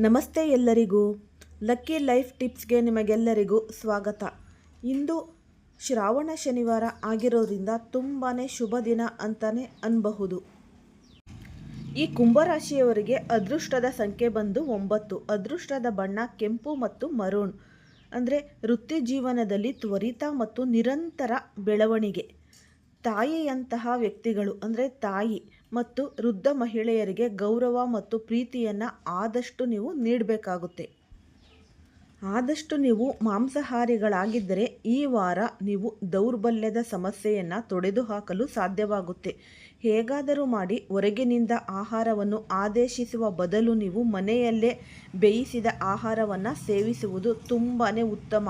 ನಮಸ್ತೆ ಎಲ್ಲರಿಗೂ. Lucky life ಟಿಪ್ಸ್ಗೆ ನಿಮಗೆಲ್ಲರಿಗೂ ಸ್ವಾಗತ. ಇಂದು ಶ್ರಾವಣ ಶನಿವಾರ ಆಗಿರೋದ್ರಿಂದ ತುಂಬಾ ಶುಭ ದಿನ ಅಂತಲೇ ಅನ್ಬಹುದು. ಈ ಕುಂಭರಾಶಿಯವರಿಗೆ ಅದೃಷ್ಟದ ಸಂಖ್ಯೆ ಬಂದು ಒಂಬತ್ತು. ಅದೃಷ್ಟದ ಬಣ್ಣ ಕೆಂಪು ಮತ್ತು ಮರೂನ್. ಅಂದರೆ ವೃತ್ತಿ ಜೀವನದಲ್ಲಿ ತ್ವರಿತ ಮತ್ತು ನಿರಂತರ ಬೆಳವಣಿಗೆ. ತಾಯಿಯಂತಹ ವ್ಯಕ್ತಿಗಳು, ಅಂದರೆ ತಾಯಿ ಮತ್ತು ವೃದ್ಧ ಮಹಿಳೆಯರಿಗೆ ಗೌರವ ಮತ್ತು ಪ್ರೀತಿಯನ್ನು ಆದಷ್ಟು ನೀವು ನೀಡಬೇಕಾಗುತ್ತೆ. ಆದಷ್ಟು ನೀವು ಮಾಂಸಾಹಾರಿಗಳಾಗಿದ್ದರೆ ಈ ವಾರ ನೀವು ದೌರ್ಬಲ್ಯದ ಸಮಸ್ಯೆಯನ್ನು ತೊಡೆದುಹಾಕಲು ಸಾಧ್ಯವಾಗುತ್ತೆ. ಹೇಗಾದರೂ ಮಾಡಿ ಹೊರಗಿನಿಂದ ಆಹಾರವನ್ನು ಆದೇಶಿಸುವ ಬದಲು ನೀವು ಮನೆಯಲ್ಲೇ ಬೇಯಿಸಿದ ಆಹಾರವನ್ನು ಸೇವಿಸುವುದು ತುಂಬಾ ಉತ್ತಮ.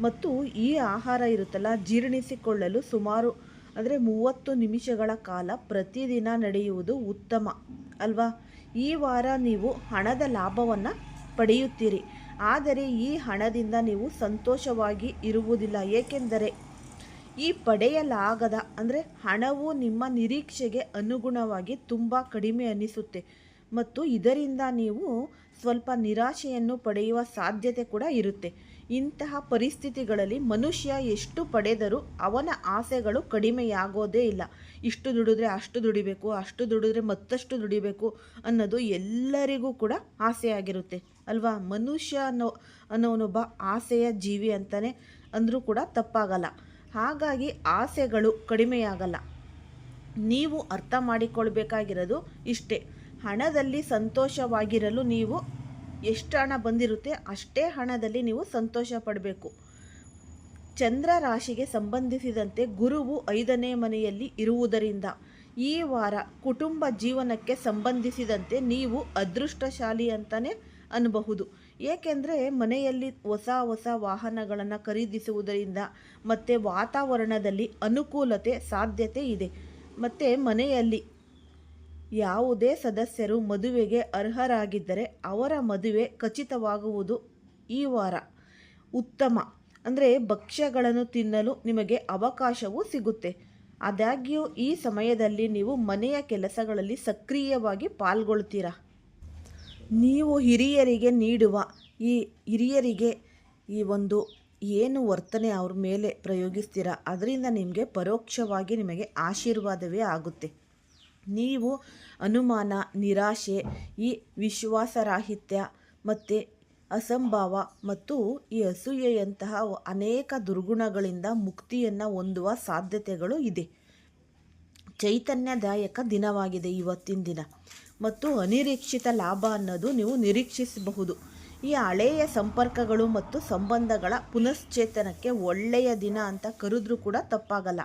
ಮತ್ತು ಈ ಆಹಾರ ಇರುತ್ತಲ್ಲ, ಜೀರ್ಣಿಸಿಕೊಳ್ಳಲು ಸುಮಾರು ಅಂದರೆ ಮೂವತ್ತು ನಿಮಿಷಗಳ ಕಾಲ ಪ್ರತಿದಿನ ನಡೆಯುವುದು ಉತ್ತಮ, ಅಲ್ವಾ? ಈ ವಾರ ನೀವು ಹಣದ ಲಾಭವನ್ನು ಪಡೆಯುತ್ತೀರಿ. ಆದರೆ ಈ ಹಣದಿಂದ ನೀವು ಸಂತೋಷವಾಗಿ ಇರುವುದಿಲ್ಲ. ಏಕೆಂದರೆ ಈ ಪಡೆಯಲಾಗದ, ಅಂದರೆ ಹಣವು ನಿಮ್ಮ ನಿರೀಕ್ಷೆಗೆ ಅನುಗುಣವಾಗಿ ತುಂಬ ಕಡಿಮೆ ಅನಿಸುತ್ತೆ. ಮತ್ತು ಇದರಿಂದ ನೀವು ಸ್ವಲ್ಪ ನಿರಾಶೆಯನ್ನು ಪಡೆಯುವ ಸಾಧ್ಯತೆ ಕೂಡ ಇರುತ್ತೆ. ಇಂತಹ ಪರಿಸ್ಥಿತಿಗಳಲ್ಲಿ ಮನುಷ್ಯ ಎಷ್ಟು ಪಡೆದರೂ ಅವನ ಆಸೆಗಳು ಕಡಿಮೆಯಾಗೋದೇ ಇಲ್ಲ. ಇಷ್ಟು ದುಡಿದ್ರೆ ಅಷ್ಟು ದುಡಿಬೇಕು, ಅಷ್ಟು ದುಡಿದ್ರೆ ಮತ್ತಷ್ಟು ದುಡಿಬೇಕು ಅನ್ನೋದು ಎಲ್ಲರಿಗೂ ಕೂಡ ಆಸೆಯಾಗಿರುತ್ತೆ. ಅಲ್ವಾ? ಮನುಷ್ಯ ಅನ್ನೋ ಅನ್ನೋನೊಬ್ಬ ಆಸೆಯ ಜೀವಿ ಅಂತಲೇ ಅಂದರೂ ಕೂಡ ತಪ್ಪಾಗಲ್ಲ. ಹಾಗಾಗಿ ಆಸೆಗಳು ಕಡಿಮೆಯಾಗಲ್ಲ. ನೀವು ಅರ್ಥ ಮಾಡಿಕೊಳ್ಬೇಕಾಗಿರೋದು ಇಷ್ಟೇ. ಹಣದಲ್ಲಿ ಸಂತೋಷವಾಗಿರಲು ನೀವು ಎಷ್ಟು ಹಣ ಬಂದಿರುತ್ತೆ ಅಷ್ಟೇ ಹಣದಲ್ಲಿ ನೀವು ಸಂತೋಷ ಪಡಬೇಕು. ಚಂದ್ರ ರಾಶಿಗೆ ಸಂಬಂಧಿಸಿದಂತೆ ಗುರುವು ಐದನೇ ಮನೆಯಲ್ಲಿ ಇರುವುದರಿಂದ ಈ ವಾರ ಕುಟುಂಬ ಜೀವನಕ್ಕೆ ಸಂಬಂಧಿಸಿದಂತೆ ನೀವು ಅದೃಷ್ಟಶಾಲಿ ಅಂತಲೇ ಅನ್ನಬಹುದು ಏಕೆಂದರೆ ಮನೆಯಲ್ಲಿ ಹೊಸ ಹೊಸ ವಾಹನಗಳನ್ನು ಖರೀದಿಸುವುದರಿಂದ ಮತ್ತು ವಾತಾವರಣದಲ್ಲಿ ಅನುಕೂಲತೆ ಸಾಧ್ಯತೆ ಇದೆ. ಮತ್ತು ಮನೆಯಲ್ಲಿ ಯಾವುದೇ ಸದಸ್ಯರು ಮದುವೆಗೆ ಅರ್ಹರಾಗಿದ್ದರೆ ಅವರ ಮದುವೆ ಖಚಿತವಾಗುವುದು ಈ ವಾರ. ಉತ್ತಮ. ಅಂದರೆ ಭಕ್ಷ್ಯಗಳನ್ನು ತಿನ್ನಲು ನಿಮಗೆ ಅವಕಾಶವೂ ಸಿಗುತ್ತೆ. ಆದಾಗ್ಯೂ ಈ ಸಮಯದಲ್ಲಿ ನೀವು ಮನೆಯ ಕೆಲಸಗಳಲ್ಲಿ ಸಕ್ರಿಯವಾಗಿ ಪಾಲ್ಗೊಳ್ತೀರಾ? ನೀವು ಹಿರಿಯರಿಗೆ ನೀಡುವ ಈ ಹಿರಿಯರಿಗೆ ಈ ಒಂದು ಏನು ವರ್ತನೆ ಅವ್ರ ಮೇಲೆ ಪ್ರಯೋಗಿಸ್ತೀರಾ? ಅದರಿಂದ ನಿಮಗೆ ಪರೋಕ್ಷವಾಗಿ ನಿಮಗೆ ಆಶೀರ್ವಾದವೇ ಆಗುತ್ತೆ. ನೀವು ಅನುಮಾನ, ನಿರಾಶೆ, ಈ ವಿಶ್ವಾಸರಾಹಿತ್ಯ ಮತ್ತು ಅಸಂಭಾವ ಮತ್ತು ಈ ಅಸೂಯೆಯಂತಹ ಅನೇಕ ದುರ್ಗುಣಗಳಿಂದ ಮುಕ್ತಿಯನ್ನು ಹೊಂದುವ ಸಾಧ್ಯತೆಗಳು ಇದೆ. ಚೈತನ್ಯದಾಯಕ ದಿನವಾಗಿದೆ ಇವತ್ತಿನ ದಿನ ಮತ್ತು ಅನಿರೀಕ್ಷಿತ ಲಾಭ ಅನ್ನೋದು ನೀವು ನಿರೀಕ್ಷಿಸಬಹುದು. ಈ ಹಳೆಯ ಸಂಪರ್ಕಗಳು ಮತ್ತು ಸಂಬಂಧಗಳ ಪುನಶ್ಚೇತನಕ್ಕೆ ಒಳ್ಳೆಯ ದಿನ ಅಂತ ಕರೆದ್ರೂ ಕೂಡ ತಪ್ಪಾಗಲ್ಲ.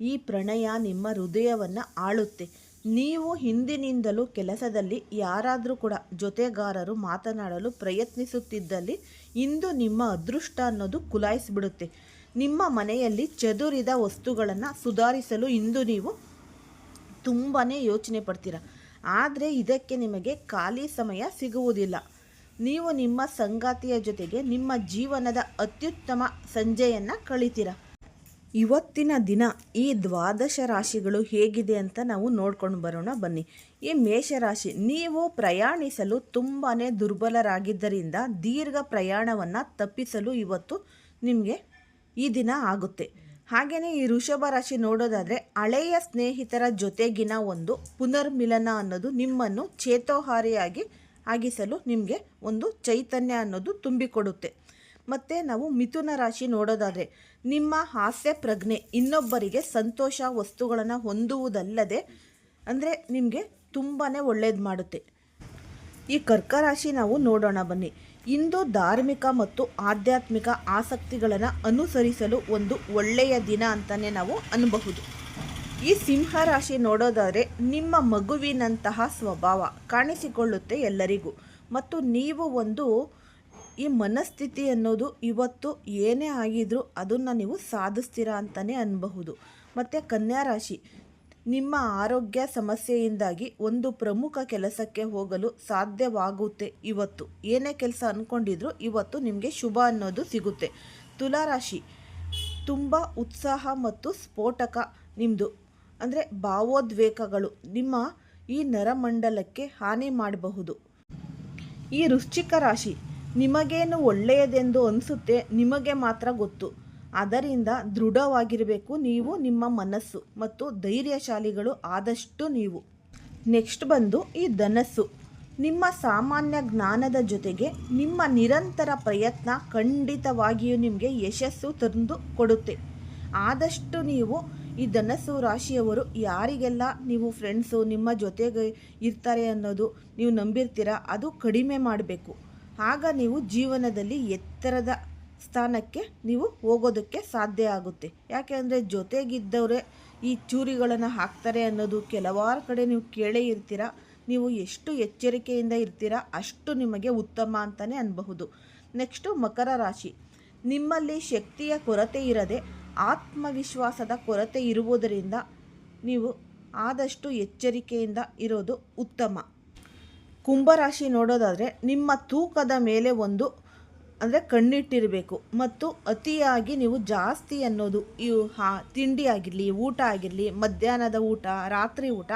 ಈ ಪ್ರಣಯ ನಿಮ್ಮ ಹೃದಯವನ್ನು ಆಳುತ್ತೆ. ನೀವು ಹಿಂದಿನಿಂದಲೂ ಕೆಲಸದಲ್ಲಿ ಯಾರಾದರೂ ಕೂಡ ಜೊತೆಗಾರರು ಮಾತನಾಡಲು ಪ್ರಯತ್ನಿಸುತ್ತಿದ್ದಲ್ಲಿ ಇಂದು ನಿಮ್ಮ ಅದೃಷ್ಟ ಅನ್ನೋದು ಕುಲಾಯಿಸಿಬಿಡುತ್ತೆ. ನಿಮ್ಮ ಮನೆಯಲ್ಲಿ ಚದುರಿದ ವಸ್ತುಗಳನ್ನು ಸುಧಾರಿಸಲು ಇಂದು ನೀವು ತುಂಬಾ ಯೋಚನೆ ಪಡ್ತೀರ. ಆದರೆ ಇದಕ್ಕೆ ನಿಮಗೆ ಖಾಲಿ ಸಮಯ ಸಿಗುವುದಿಲ್ಲ. ನೀವು ನಿಮ್ಮ ಸಂಗಾತಿಯ ಜೊತೆಗೆ ನಿಮ್ಮ ಜೀವನದ ಅತ್ಯುತ್ತಮ ಸಂಜೆಯನ್ನು ಕಳಿತೀರ. ಇವತ್ತಿನ ದಿನ ಈ ದ್ವಾದಶ ರಾಶಿಗಳು ಹೇಗಿದೆ ಅಂತ ನಾವು ನೋಡ್ಕೊಂಡು ಬರೋಣ ಬನ್ನಿ. ಈ ಮೇಷರಾಶಿ, ನೀವು ಪ್ರಯಾಣಿಸಲು ತುಂಬಾ ದುರ್ಬಲರಾಗಿದ್ದರಿಂದ ದೀರ್ಘ ಪ್ರಯಾಣವನ್ನು ತಪ್ಪಿಸಲು ಇವತ್ತು ನಿಮಗೆ ಈ ದಿನ ಆಗುತ್ತೆ. ಹಾಗೆಯೇ ಈ ವೃಷಭ ರಾಶಿ ನೋಡೋದಾದರೆ ಹಳೆಯ ಸ್ನೇಹಿತರ ಜೊತೆಗಿನ ಒಂದು ಪುನರ್ಮಿಲನ ಅನ್ನೋದು ನಿಮ್ಮನ್ನು ಚೇತೋಹಾರಿಯಾಗಿ ಆಗಿಸಲು ನಿಮಗೆ ಒಂದು ಚೈತನ್ಯ ಅನ್ನೋದು ತುಂಬಿಕೊಡುತ್ತೆ. ಮತ್ತು ನಾವು ಮಿಥುನ ರಾಶಿ ನೋಡೋದಾದರೆ ನಿಮ್ಮ ಹಾಸ್ಯ ಪ್ರಜ್ಞೆ ಇನ್ನೊಬ್ಬರಿಗೆ ಸಂತೋಷ ವಸ್ತುಗಳನ್ನು ಹೊಂದುವುದಲ್ಲದೆ ಅಂದರೆ ನಿಮಗೆ ತುಂಬಾ ಒಳ್ಳೇದು ಮಾಡುತ್ತೆ. ಈ ಕರ್ಕ ರಾಶಿ ನಾವು ನೋಡೋಣ ಬನ್ನಿ. ಇಂದು ಧಾರ್ಮಿಕ ಮತ್ತು ಆಧ್ಯಾತ್ಮಿಕ ಆಸಕ್ತಿಗಳನ್ನು ಅನುಸರಿಸಲು ಒಂದು ಒಳ್ಳೆಯ ದಿನ ಅಂತಲೇ ನಾವು ಅನ್ನಬಹುದು ಈ ಸಿಂಹ ರಾಶಿ ನೋಡೋದಾದರೆ ನಿಮ್ಮ ಮಗುವಿನಂತಹ ಸ್ವಭಾವ ಕಾಣಿಸಿಕೊಳ್ಳುತ್ತೆ ಎಲ್ಲರಿಗೂ. ಮತ್ತು ನೀವು ಒಂದು ಈ ಮನಸ್ಥಿತಿ ಅನ್ನೋದು ಇವತ್ತು ಏನೇ ಆಗಿದ್ರೂ ಅದನ್ನು ನೀವು ಸಾಧಿಸ್ತೀರಾ ಅಂತಲೇ ಅನ್ಬಹುದು. ಮತ್ತು ಕನ್ಯಾ ರಾಶಿ, ನಿಮ್ಮ ಆರೋಗ್ಯ ಸಮಸ್ಯೆಯಿಂದಾಗಿ ಒಂದು ಪ್ರಮುಖ ಕೆಲಸಕ್ಕೆ ಹೋಗಲು ಸಾಧ್ಯವಾಗುತ್ತೆ ಇವತ್ತು. ಏನೇ ಕೆಲಸ ಅಂದ್ಕೊಂಡಿದ್ರು ಇವತ್ತು ನಿಮಗೆ ಶುಭ ಅನ್ನೋದು ಸಿಗುತ್ತೆ. ತುಲಾರಾಶಿ ತುಂಬ ಉತ್ಸಾಹ ಮತ್ತು ಸ್ಫೋಟಕ ನಿಮ್ಮದು ಅಂದರೆ ಭಾವೋದ್ವೇಗಗಳು ನಿಮ್ಮ ಈ ನರಮಂಡಲಕ್ಕೆ ಹಾನಿ ಮಾಡಬಹುದು. ಈ ವೃಶ್ಚಿಕ ರಾಶಿ ನಿಮಗೇನು ಒಳ್ಳೆಯದೆಂದು ಅನಿಸುತ್ತೆ ನಿಮಗೆ ಮಾತ್ರ ಗೊತ್ತು. ಅದರಿಂದ ದೃಢವಾಗಿರಬೇಕು ನೀವು ನಿಮ್ಮ ಮನಸ್ಸು ಮತ್ತು ಧೈರ್ಯಶಾಲಿಗಳು ಆದಷ್ಟು ನೀವು. ನೆಕ್ಸ್ಟ್ ಬಂದು ಈ ಧನಸ್ಸು. ನಿಮ್ಮ ಸಾಮಾನ್ಯ ಜ್ಞಾನದ ಜೊತೆಗೆ ನಿಮ್ಮ ನಿರಂತರ ಪ್ರಯತ್ನ ಖಂಡಿತವಾಗಿಯೂ ನಿಮಗೆ ಯಶಸ್ಸು ತಂದು ಕೊಡುತ್ತೆ. ಆದಷ್ಟು ನೀವು ಈ ಧನಸ್ಸು ರಾಶಿಯವರು ಯಾರಿಗೆಲ್ಲ ನೀವು ಫ್ರೆಂಡ್ಸು ನಿಮ್ಮ ಜೊತೆಗೆ ಇರ್ತಾರೆ ಅನ್ನೋದು ನೀವು ನಂಬಿರ್ತೀರ ಅದು ಕಡಿಮೆ ಮಾಡಬೇಕು. ಆಗ ನೀವು ಜೀವನದಲ್ಲಿ ಎತ್ತರದ ಸ್ಥಾನಕ್ಕೆ ನೀವು ಹೋಗೋದಕ್ಕೆ ಸಾಧ್ಯ ಆಗುತ್ತೆ. ಯಾಕೆ ಅಂದರೆ ಜೊತೆಗಿದ್ದವರೇ ಈ ಚೂರಿಗಳನ್ನು ಹಾಕ್ತಾರೆ ಅನ್ನೋದು ಕೆಲವಾರು ಕಡೆ ನೀವು ಕೇಳೇ ಇರ್ತೀರ, ನೀವು ಎಷ್ಟು ಎಚ್ಚರಿಕೆಯಿಂದ ಇರ್ತೀರ ಅಷ್ಟು ನಿಮಗೆ ಉತ್ತಮ ಅಂತಲೇ ಅನ್ಬಹುದು. ನೆಕ್ಸ್ಟು ಮಕರ ರಾಶಿ. ನಿಮ್ಮಲ್ಲಿ ಶಕ್ತಿಯ ಕೊರತೆ ಇರದೆ ಆತ್ಮವಿಶ್ವಾಸದ ಕೊರತೆ ಇರುವುದರಿಂದ ನೀವು ಆದಷ್ಟು ಎಚ್ಚರಿಕೆಯಿಂದ ಇರೋದು ಉತ್ತಮ. ಕುಂಭರಾಶಿ ನೋಡೋದಾದರೆ ನಿಮ್ಮ ತೂಕದ ಮೇಲೆ ಒಂದು, ಅಂದರೆ ಕಣ್ಣಿಟ್ಟಿರಬೇಕು. ಮತ್ತು ಅತಿಯಾಗಿ ನೀವು ಜಾಸ್ತಿ ಅನ್ನೋದು, ಇವು ಹಾ, ತಿಂಡಿ ಆಗಿರಲಿ, ಊಟ ಆಗಿರಲಿ, ಮಧ್ಯಾಹ್ನದ ಊಟ, ರಾತ್ರಿ ಊಟ,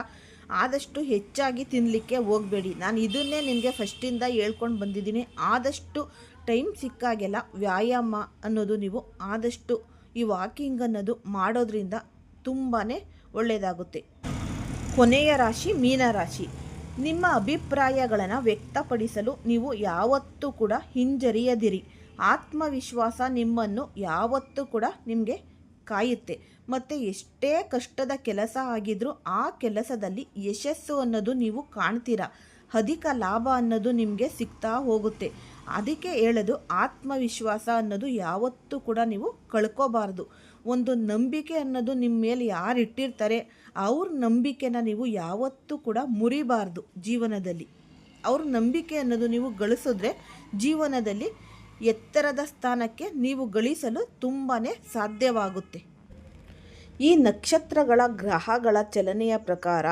ಆದಷ್ಟು ಹೆಚ್ಚಾಗಿ ತಿನ್ನಲಿಕ್ಕೆ ಹೋಗಬೇಡಿ. ನಾನು ಇದನ್ನೇ ನಿಮಗೆ ಫಸ್ಟಿಂದ ಹೇಳ್ಕೊಂಡು ಬಂದಿದ್ದೀನಿ. ಆದಷ್ಟು ಟೈಮ್ ಸಿಕ್ಕಾಗೆಲ್ಲ ವ್ಯಾಯಾಮ ಅನ್ನೋದು ನೀವು ಆದಷ್ಟು ಈ ವಾಕಿಂಗ್ ಅನ್ನೋದು ಮಾಡೋದ್ರಿಂದ ತುಂಬಾ ಒಳ್ಳೆಯದಾಗುತ್ತೆ ಕೊನೆಯ ರಾಶಿ, ಮೀನರಾಶಿ. ನಿಮ್ಮ ಅಭಿಪ್ರಾಯಗಳನ್ನು ವ್ಯಕ್ತಪಡಿಸಲು ನೀವು ಯಾವತ್ತೂ ಕೂಡ ಹಿಂಜರಿಯದಿರಿ. ಆತ್ಮವಿಶ್ವಾಸ ನಿಮ್ಮನ್ನು ಯಾವತ್ತೂ ಕೂಡ ನಿಮಗೆ ಕಾಯುತ್ತೆ. ಮತ್ತು ಎಷ್ಟೇ ಕಷ್ಟದ ಕೆಲಸ ಆಗಿದ್ರೂ ಆ ಕೆಲಸದಲ್ಲಿ ಯಶಸ್ಸು ಅನ್ನೋದು ನೀವು ಕಾಣ್ತೀರಾ. ಅಧಿಕ ಲಾಭ ಅನ್ನೋದು ನಿಮಗೆ ಸಿಗ್ತಾ ಹೋಗುತ್ತೆ. ಅದಕ್ಕೆ ಹೇಳೋದು ಆತ್ಮವಿಶ್ವಾಸ ಅನ್ನೋದು ಯಾವತ್ತೂ ಕೂಡ ನೀವು ಕಳ್ಕೋಬಾರ್ದು. ಒಂದು ನಂಬಿಕೆ ಅನ್ನೋದು ನಿಮ್ಮ ಮೇಲೆ ಯಾರು ಇಟ್ಟಿರ್ತಾರೆ ಅವ್ರ ನಂಬಿಕೆನ ನೀವು ಯಾವತ್ತೂ ಕೂಡ ಮುರಿಬಾರ್ದು ಜೀವನದಲ್ಲಿ. ಅವ್ರ ನಂಬಿಕೆ ಅನ್ನೋದು ನೀವು ಗಳಿಸಿದ್ರೆ ಜೀವನದಲ್ಲಿ ಎತ್ತರದ ಸ್ಥಾನಕ್ಕೆ ನೀವು ಗಳಿಸಲು ತುಂಬಾ ಸಾಧ್ಯವಾಗುತ್ತೆ. ಈ ನಕ್ಷತ್ರಗಳ ಗ್ರಹಗಳ ಚಲನೆಯ ಪ್ರಕಾರ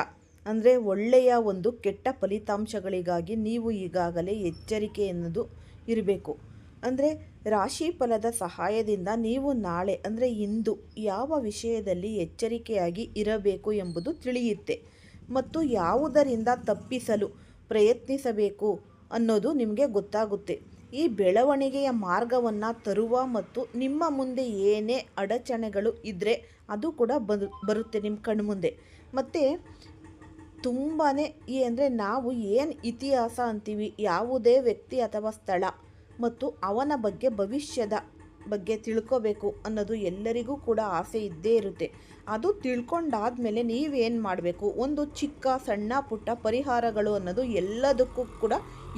ಅಂದರೆ ಒಳ್ಳೆಯ ಒಂದು ಕೆಟ್ಟ ಫಲಿತಾಂಶಗಳಿಗಾಗಿ ನೀವು ಈಗಾಗಲೇ ಎಚ್ಚರಿಕೆ ಎನ್ನುವುದು ಇರಬೇಕು. ಅಂದರೆ ರಾಶಿ ಫಲದ ಸಹಾಯದಿಂದ ನೀವು ನಾಳೆ, ಅಂದರೆ ಇಂದು, ಯಾವ ವಿಷಯದಲ್ಲಿ ಎಚ್ಚರಿಕೆಯಾಗಿ ಇರಬೇಕು ಎಂಬುದು ತಿಳಿಯುತ್ತೆ. ಮತ್ತು ಯಾವುದರಿಂದ ತಪ್ಪಿಸಲು ಪ್ರಯತ್ನಿಸಬೇಕು ಅನ್ನೋದು ನಿಮಗೆ ಗೊತ್ತಾಗುತ್ತೆ. ಈ ಬೆಳವಣಿಗೆಯ ಮಾರ್ಗವನ್ನು ತರುವ ಮತ್ತು ನಿಮ್ಮ ಮುಂದೆ ಏನೇ ಅಡಚಣೆಗಳು ಇದ್ದರೆ ಅದು ಕೂಡ ಬರು ಬರುತ್ತೆ ನಿಮ್ಮ ಕಣ್ಮುಂದೆ. ಮತ್ತು ತುಂಬಾ ಈ ಅಂದರೆ ನಾವು ಏನು ಇತಿಹಾಸ ಅಂತೀವಿ, ಯಾವುದೇ ವ್ಯಕ್ತಿ ಅಥವಾ ಸ್ಥಳ ಮತ್ತು ಅವನ ಬಗ್ಗೆ ಭವಿಷ್ಯದ ಬಗ್ಗೆ ತಿಳ್ಕೋಬೇಕು ಅನ್ನೋದು ಎಲ್ಲರಿಗೂ ಕೂಡ ಆಸೆ ಇದ್ದೇ ಇರುತ್ತೆ. ಅದು ತಿಳ್ಕೊಂಡಾದ್ಮೇಲೆ ನೀವೇನು ಮಾಡಬೇಕು? ಒಂದು ಚಿಕ್ಕ, ಸಣ್ಣ, ಪುಟ್ಟ ಪರಿಹಾರಗಳು ಅನ್ನೋದು ಎಲ್ಲದಕ್ಕೂ ಕೂಡ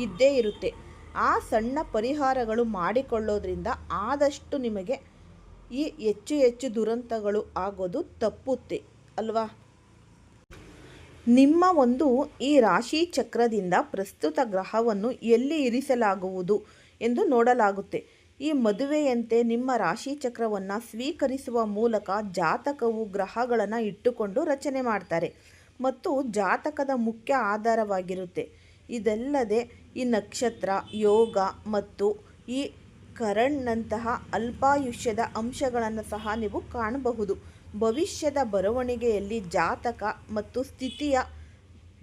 ಇದ್ದೇ ಇರುತ್ತೆ. ಆ ಸಣ್ಣ ಪರಿಹಾರಗಳು ಮಾಡಿಕೊಳ್ಳೋದ್ರಿಂದ ಆದಷ್ಟು ನಿಮಗೆ ಈ ಹೆಚ್ಚು ಹೆಚ್ಚು ದುರಂತಗಳು ಆಗೋದು ತಪ್ಪುತ್ತೆ, ಅಲ್ವಾ? ನಿಮ್ಮ ಒಂದು ಈ ರಾಶಿ ಚಕ್ರದಿಂದ ಪ್ರಸ್ತುತ ಗ್ರಹವನ್ನು ಎಲ್ಲಿ ಇರಿಸಲಾಗುವುದು? ಎಂದು ನೋಡಲಾಗುತ್ತೆ. ಈ ಮದುವೆಯಂತೆ ನಿಮ್ಮ ರಾಶಿ ಚಕ್ರವನ್ನು ಸ್ವೀಕರಿಸುವ ಮೂಲಕ ಜಾತಕವು ಗ್ರಹಗಳನ್ನು ಇಟ್ಟುಕೊಂಡು ರಚನೆ ಮಾಡ್ತಾರೆ. ಮತ್ತು ಜಾತಕದ ಮುಖ್ಯ ಆಧಾರವಾಗಿರುತ್ತೆ. ಇದಲ್ಲದೆ ಈ ನಕ್ಷತ್ರ, ಯೋಗ ಮತ್ತು ಈ ಕರಣ್ನಂತಹ ಅಲ್ಪಾಯುಷ್ಯದ ಅಂಶಗಳನ್ನು ಸಹ ನೀವು ಕಾಣಬಹುದು. ಭವಿಷ್ಯದ ಬರವಣಿಗೆಯಲ್ಲಿ ಜಾತಕ ಮತ್ತು ಸ್ಥಿತಿಯ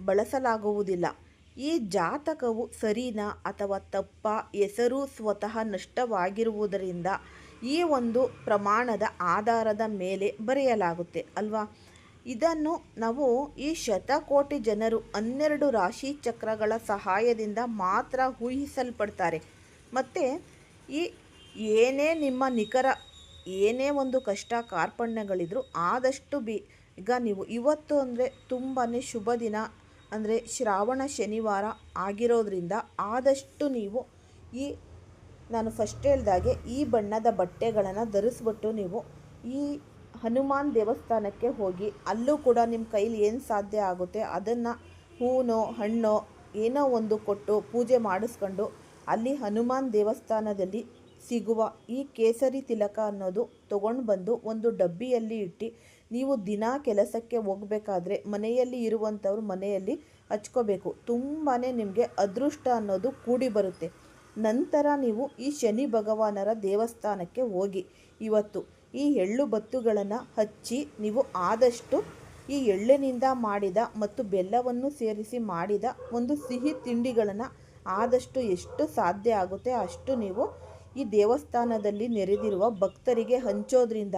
ಬಳಸಲಾಗುವುದಿಲ್ಲ. ಈ ಜಾತಕವು ಸರಿನಾ ಅಥವಾ ತಪ್ಪ ಹೆಸರು ಸ್ವತಃ ನಷ್ಟವಾಗಿರುವುದರಿಂದ ಈ ಒಂದು ಪ್ರಮಾಣದ ಆಧಾರದ ಮೇಲೆ ಬರೆಯಲಾಗುತ್ತೆ, ಅಲ್ವಾ? ಇದನ್ನು ನಾವು ಈ ಶತಕೋಟಿ ಜನರು ಹನ್ನೆರಡು ರಾಶಿ ಚಕ್ರಗಳ ಸಹಾಯದಿಂದ ಮಾತ್ರ ಊಹಿಸಲ್ಪಡ್ತಾರೆ. ಮತ್ತು ಈ ಏನೇ ನಿಮ್ಮ ನಿಖರ ಏನೇ ಒಂದು ಕಷ್ಟ ಕಾರ್ಪಣ್ಯಗಳಿದ್ರು ಆದಷ್ಟು ಈಗ ನೀವು ಇವತ್ತು ಅಂದರೆ ತುಂಬಾ ಶುಭ ದಿನ. ಅಂದರೆ ಶ್ರಾವಣ ಶನಿವಾರ ಆಗಿರೋದ್ರಿಂದ ಆದಷ್ಟು ನೀವು ಈ, ನಾನು ಫಸ್ಟ್ ಹೇಳ್ದಾಗೆ ಈ ಬಣ್ಣದ ಬಟ್ಟೆಗಳನ್ನು ಧರಿಸ್ಬಿಟ್ಟು ನೀವು ಈ ಹನುಮಾನ್ ದೇವಸ್ಥಾನಕ್ಕೆ ಹೋಗಿ ಅಲ್ಲೂ ಕೂಡ ನಿಮ್ಮ ಕೈಲಿ ಏನು ಸಾಧ್ಯ ಆಗುತ್ತೆ ಅದನ್ನು ಹೂನೋ, ಹಣ್ಣೋ ಏನೋ ಒಂದು ಕೊಟ್ಟು ಪೂಜೆ ಮಾಡಿಸ್ಕೊಂಡು ಅಲ್ಲಿ ಹನುಮಾನ್ ದೇವಸ್ಥಾನದಲ್ಲಿ ಸಿಗುವ ಈ ಕೇಸರಿ ತಿಲಕ ಅನ್ನೋದು ತೊಗೊಂಡು ಬಂದು ಒಂದು ಡಬ್ಬಿಯಲ್ಲಿ ಇಟ್ಟು ನೀವು ದಿನ ಕೆಲಸಕ್ಕೆ ಹೋಗಬೇಕಾದ್ರೆ ಮನೆಯಲ್ಲಿ ಇರುವಂಥವ್ರು ಮನೆಯಲ್ಲಿ ಹಚ್ಕೋಬೇಕು. ತುಂಬಾ ನಿಮಗೆ ಅದೃಷ್ಟ ಅನ್ನೋದು ಕೂಡಿ ಬರುತ್ತೆ. ನಂತರ ನೀವು ಈ ಶನಿ ಭಗವಾನರ ದೇವಸ್ಥಾನಕ್ಕೆ ಹೋಗಿ ಇವತ್ತು ಈ ಎಳ್ಳು ಬತ್ತುಗಳನ್ನು ಹಚ್ಚಿ ನೀವು ಆದಷ್ಟು ಈ ಎಳ್ಳಿನಿಂದ ಮಾಡಿದ ಮತ್ತು ಬೆಲ್ಲವನ್ನು ಸೇರಿಸಿ ಮಾಡಿದ ಒಂದು ಸಿಹಿ ತಿಂಡಿಗಳನ್ನು ಆದಷ್ಟು ಎಷ್ಟು ಸಾಧ್ಯ ಆಗುತ್ತೆ ಅಷ್ಟು ನೀವು ಈ ದೇವಸ್ಥಾನದಲ್ಲಿ ನೆರೆದಿರುವ ಭಕ್ತರಿಗೆ ಹಂಚೋದ್ರಿಂದ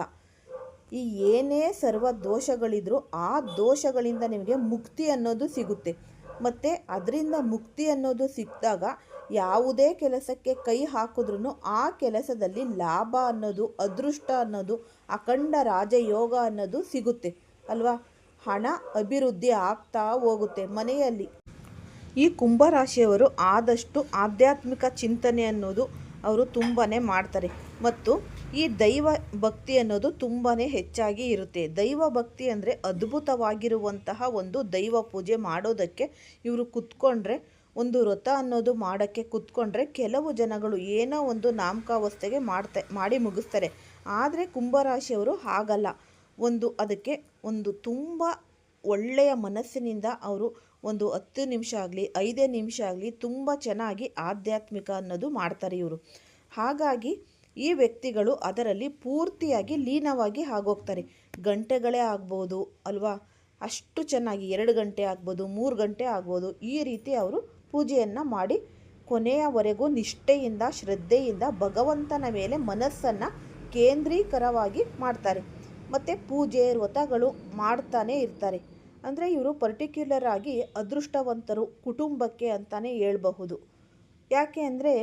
ಈ ಏನೇ ಸರ್ವ ದೋಷಗಳಿದ್ರೂ ಆ ದೋಷಗಳಿಂದ ನಿಮಗೆ ಮುಕ್ತಿ ಅನ್ನೋದು ಸಿಗುತ್ತೆ. ಮತ್ತು ಅದರಿಂದ ಮುಕ್ತಿ ಅನ್ನೋದು ಸಿಕ್ಕಿದಾಗ ಯಾವುದೇ ಕೆಲಸಕ್ಕೆ ಕೈ ಹಾಕಿದ್ರೂ ಆ ಕೆಲಸದಲ್ಲಿ ಲಾಭ ಅನ್ನೋದು, ಅದೃಷ್ಟ ಅನ್ನೋದು, ಅಖಂಡ ರಾಜಯೋಗ ಅನ್ನೋದು ಸಿಗುತ್ತೆ. ಅಲ್ವಾ? ಹಣ ಅಭಿವೃದ್ಧಿ ಆಗ್ತಾ ಹೋಗುತ್ತೆ ಮನೆಯಲ್ಲಿ. ಈ ಕುಂಭರಾಶಿಯವರು ಆದಷ್ಟು ಆಧ್ಯಾತ್ಮಿಕ ಚಿಂತನೆ ಅನ್ನೋದು ಅವರು ತುಂಬಾ ಮಾಡ್ತಾರೆ. ಮತ್ತು ಈ ದೈವ ಭಕ್ತಿ ಅನ್ನೋದು ತುಂಬಾ ಹೆಚ್ಚಾಗಿ ಇರುತ್ತೆ. ದೈವ ಭಕ್ತಿ ಅಂದರೆ ಅದ್ಭುತವಾಗಿರುವಂತಹ ಒಂದು ದೈವ ಪೂಜೆ ಮಾಡೋದಕ್ಕೆ ಇವರು ಕುತ್ಕೊಂಡ್ರೆ, ಒಂದು ವ್ರತ ಅನ್ನೋದು ಮಾಡೋಕ್ಕೆ ಕುತ್ಕೊಂಡ್ರೆ ಕೆಲವು ಜನಗಳು ಏನೋ ಒಂದು ನಾಮಕಾವಸ್ಥೆಗೆ ಮಾಡ್ತಾ, ಮಾಡಿ ಮುಗಿಸ್ತಾರೆ. ಆದರೆ ಕುಂಭರಾಶಿಯವರು ಹಾಗಲ್ಲ. ಒಂದು ಅದಕ್ಕೆ ಒಂದು ತುಂಬ ಒಳ್ಳೆಯ ಮನಸ್ಸಿನಿಂದ ಅವರು ಒಂದು ಹತ್ತು ನಿಮಿಷ ಆಗಲಿ, ಐದೇ ನಿಮಿಷ ಆಗಲಿ ತುಂಬ ಚೆನ್ನಾಗಿ ಆಧ್ಯಾತ್ಮಿಕ ಅನ್ನೋದು ಮಾಡ್ತಾರೆ ಇವರು. ಹಾಗಾಗಿ ಈ ವ್ಯಕ್ತಿಗಳು ಅದರಲ್ಲಿ ಪೂರ್ತಿಯಾಗಿ ಲೀನವಾಗಿ ಆಗೋಗ್ತಾರೆ. ಗಂಟೆಗಳೇ ಆಗ್ಬೋದು ಅಲ್ವಾ? ಅಷ್ಟು ಚೆನ್ನಾಗಿ ಎರಡು ಗಂಟೆ ಆಗ್ಬೋದು, ಮೂರು ಗಂಟೆ ಆಗ್ಬೋದು, ಈ ರೀತಿ ಅವರು ಪೂಜೆಯನ್ನು ಮಾಡಿ ಕೊನೆಯವರೆಗೂ ನಿಷ್ಠೆಯಿಂದ, ಶ್ರದ್ಧೆಯಿಂದ, ಭಗವಂತನ ಮೇಲೆ ಮನಸ್ಸನ್ನು ಕೇಂದ್ರೀಕರವಾಗಿ ಮಾಡ್ತಾರೆ. ಮತ್ತು ಪೂಜೆ, ವ್ರತಗಳು ಮಾಡ್ತಾನೆ ಇರ್ತಾರೆ. ಅಂದರೆ ಇವರು ಪರ್ಟಿಕ್ಯುಲರ್ ಆಗಿ ಅದೃಷ್ಟವಂತರು ಕುಟುಂಬಕ್ಕೆ ಅಂತಲೇ ಹೇಳ್ಬಹುದು. ಯಾಕೆ ಅಂದರೆ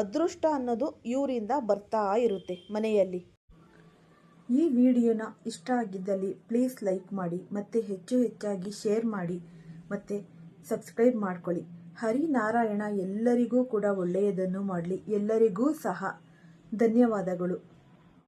ಅದೃಷ್ಟ ಅನ್ನೋದು ಇವರಿಂದ ಬರ್ತಾ ಇರುತ್ತೆ ಮನೆಯಲ್ಲಿ. ಈ ವಿಡಿಯೋನ ಇಷ್ಟ ಆಗಿದ್ದಲ್ಲಿ ಪ್ಲೀಸ್ ಲೈಕ್ ಮಾಡಿ, ಮತ್ತು ಹೆಚ್ಚು ಹೆಚ್ಚಾಗಿ ಶೇರ್ ಮಾಡಿ, ಮತ್ತು ಸಬ್ಸ್ಕ್ರೈಬ್ ಮಾಡ್ಕೊಳ್ಳಿ. ಹರಿನಾರಾಯಣ ಎಲ್ಲರಿಗೂ ಕೂಡ ಒಳ್ಳೆಯದನ್ನು ಮಾಡಲಿ. ಎಲ್ಲರಿಗೂ ಸಹ ಧನ್ಯವಾದಗಳು.